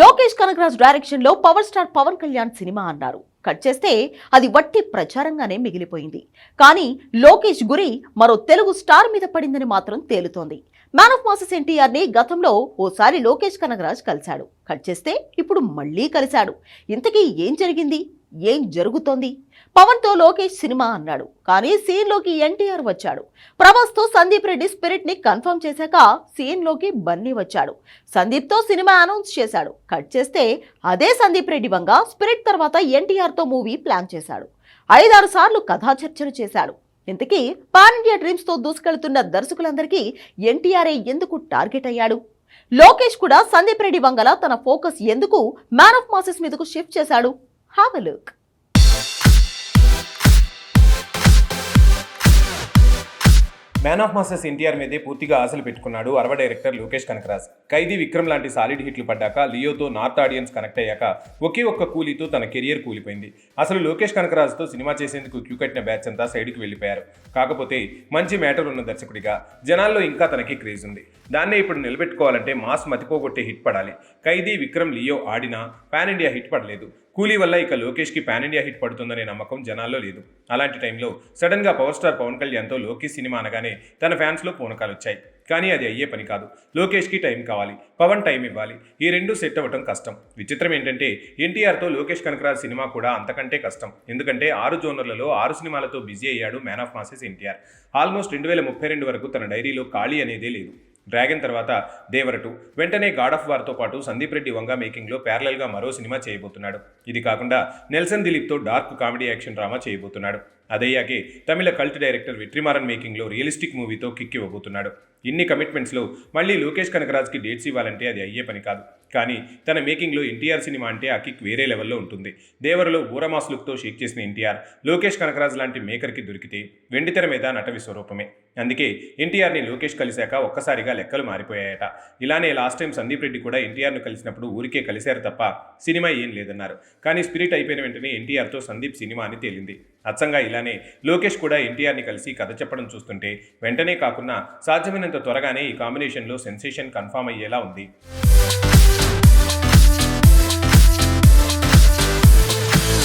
లోకేష్ కనకరాజ్ డైరెక్షన్లో power star Pawan Kalyan cinema అన్నారు. Cut చేస్తే అది వట్టి ప్రచారంగానే మిగిలిపోయింది. కానీ లోకేష్ గురి మరో తెలుగు స్టార్ మీద పడిందని మాత్రం తేలుతోంది. మ్యాన్ ఆఫ్ మాసెస్ ఎన్టీఆర్ని గతంలో ఓసారి లోకేష్ కనగరాజ్ కలిశాడు. కట్ చేస్తే ఇప్పుడు మళ్ళీ కలిశాడు. ఇంతకీ ఏం జరిగింది? ఏం జరుగుతోంది? పవన్తో లోకేష్ సినిమా అన్నాడు. కానీ సీన్లోకి ఎన్టీఆర్ వచ్చాడు. ప్రభాస్తో సందీప్ రెడ్డి స్పిరిట్ని కన్ఫర్మ్ చేశాక సీన్లోకి బన్నీ వచ్చాడు. సందీప్తో సినిమా అనౌన్స్ చేశాడు. కట్ చేస్తే అదే సందీప్ రెడ్డి వంగ స్పిరిట్ తర్వాత ఎన్టీఆర్తో మూవీ ప్లాన్ చేశాడు. ఐదారు సార్లు కథా చర్చలు చేశాడు. ఇంతకీ పాన్ ఇండియా డ్రీమ్స్ దూసుకెళ్తున్న దర్శకులందరికీ ఎన్టీఆర్ఏ ఎందుకు టార్గెట్ అయ్యాడు? లోకేష్ కూడా సందీప్ రెడ్డి వంగల తన ఫోకస్ ఎందుకు మ్యాన్ ఆఫ్ మాసెస్ మీదకు షిఫ్ట్ చేశాడు? Have a look man of masters NTR మీదే పూర్తిగా ఆశలు పెట్టుకున్నాడు అరవ డైరెక్టర్ లోకేష్ కనకరాజ్. ఖైదీ విక్రమ్ లాంటి సాలిడ్ హిట్లు పడ్డాక లియోతో నార్త్ ఆడియన్స్ కనెక్ట్ అయ్యాక ఒకే ఒక్క కూలీతో తన కెరియర్ కూలిపోయింది. అసలు లోకేష్ కనకరాజ్తో సినిమా చేసేందుకు క్యూ కట్టిన బ్యాచ్ అంతా సైడ్కి వెళ్ళిపోయారు. కాకపోతే మంచి మ్యాటర్ ఉన్న దర్శకుడిగా జనాల్లో ఇంకా తనకి క్రేజ్ ఉంది. దాన్నే ఇప్పుడు నిలబెట్టుకోవాలంటే మాస్ మతిపోగొట్టే హిట్ పడాలి. ఖైదీ విక్రమ్ లియో ఆడినా పాన్ ఇండియా హిట్ పడలేదు. కూలీ వల్ల ఇక లోకేష్కి పాన్ ఇండియా హిట్ పడుతుందనే నమ్మకం జనాల్లో లేదు. అలాంటి టైంలో సడన్గా పవర్ స్టార్ పవన్ కళ్యాణ్తో లోకేష్ సినిమా అనగానే తన ఫ్యాన్స్లో పూనకాలు వచ్చాయి కానీ అది అయ్యే పని కాదు. లోకేష్కి టైం కావాలి పవన్ టైం ఇవ్వాలి. ఈ రెండు సెట్ అవ్వటం కష్టం. విచిత్రం ఏంటంటే ఎన్టీఆర్తో లోకేష్ కనకరాజ్ సినిమా కూడా అంతకంటే కష్టం. ఎందుకంటే ఆరు జోనర్లలో ఆరు సినిమాలతో బిజీ అయ్యాడు man of masses NTR. Almost రెండు వేల ముప్పై రెండు వరకు తన డైరీలో ఖాళీ అనేదే లేదు. డ్రాగన్ తర్వాత దేవరటు. వెంటనే గాడ్ ఆఫ్ వార్తో పాటు సందీప్ రెడ్డి వంగ మేకింగ్లో ప్యారలల్గా మరో సినిమా చేయబోతున్నాడు. ఇది కాకుండా నెల్సన్ దిలీప్తో డార్క్ కామెడీ యాక్షన్ డ్రామా చేయబోతున్నాడు. అదయ్యాకే తమిళ కల్ట్ డైరెక్టర్ విట్రిమారన్ మేకింగ్లో రియలిస్టిక్ మూవీతో కిక్ ఇవ్వబోతున్నాడు. ఇన్ని కమిట్మెంట్స్లో మళ్ళీ లోకేష్ కనకరాజ్కి డేట్స్ ఇవ్వాలంటే అది అయ్యే పని కాదు. కానీ తన మేకింగ్లో ఎన్టీఆర్ సినిమా అంటే ఆ కిక్ వేరే లెవెల్లో ఉంటుంది. దేవరలో ఊరమాస్ లుక్తో షేక్ చేసిన ఎన్టీఆర్ లోకేష్ కనకరాజ్ లాంటి మేకర్కి దొరికితే వెండితెర మీద నట విశ్వరూపమే అందుకే ఎన్టీఆర్ని లోకేష్ కలిశాక ఒక్కసారిగా లెక్కలు మారిపోయాయట. ఇలానే లాస్ట్ టైం సందీప్ రెడ్డి కూడా ఎన్టీఆర్ను కలిసినప్పుడు ఊరికే కలిశారు తప్ప సినిమా ఏం లేదన్నారు. కానీ స్పిరిట్ అయిపోయిన వెంటనే ఎన్టీఆర్తో సందీప్ సినిమా అని తేలింది. అచ్చంగా ఇలానే లోకేష్ కూడా ఎన్టీఆర్ని కలిసి కథ చెప్పడం చూస్తుంటే వెంటనే కాకుండా సాధ్యమైనంత త్వరగానే ఈ కాంబినేషన్లో సెన్సేషన్ కన్ఫామ్ అయ్యేలా ఉంది.